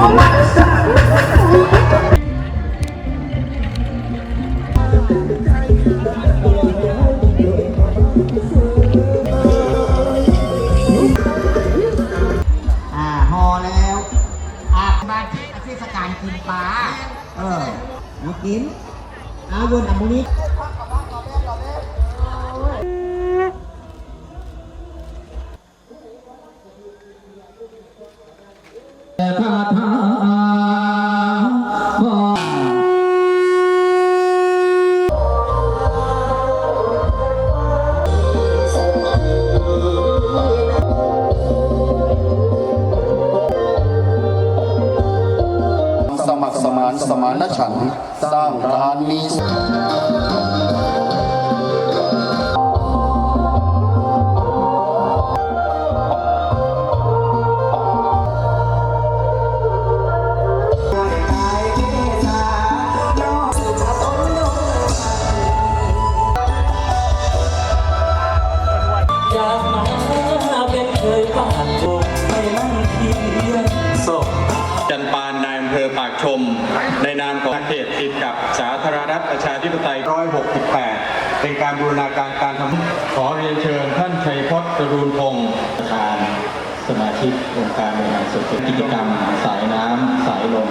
อ่าฮอแล้วอาบมาที่เทศกาลกินปลาเออากินอาวนอัมมุนิ คาถาสมัครสมานสมานฉันสร้างทานมี อยากมาเป็นเคยบานลูกไม่นั่งเคียงศพจันปานนายอำเภอปากชม ในนามของเขตติดกับสาธารณรัฐประชาธิปไตย 168 เป็นการบูรณาการการทำขอเรียนเชิญท่านชัยพจน์จรูนพงศ์ประธานสมาชิกองค์การบริหารส่วนกิจกรรม สายน้ำสายลม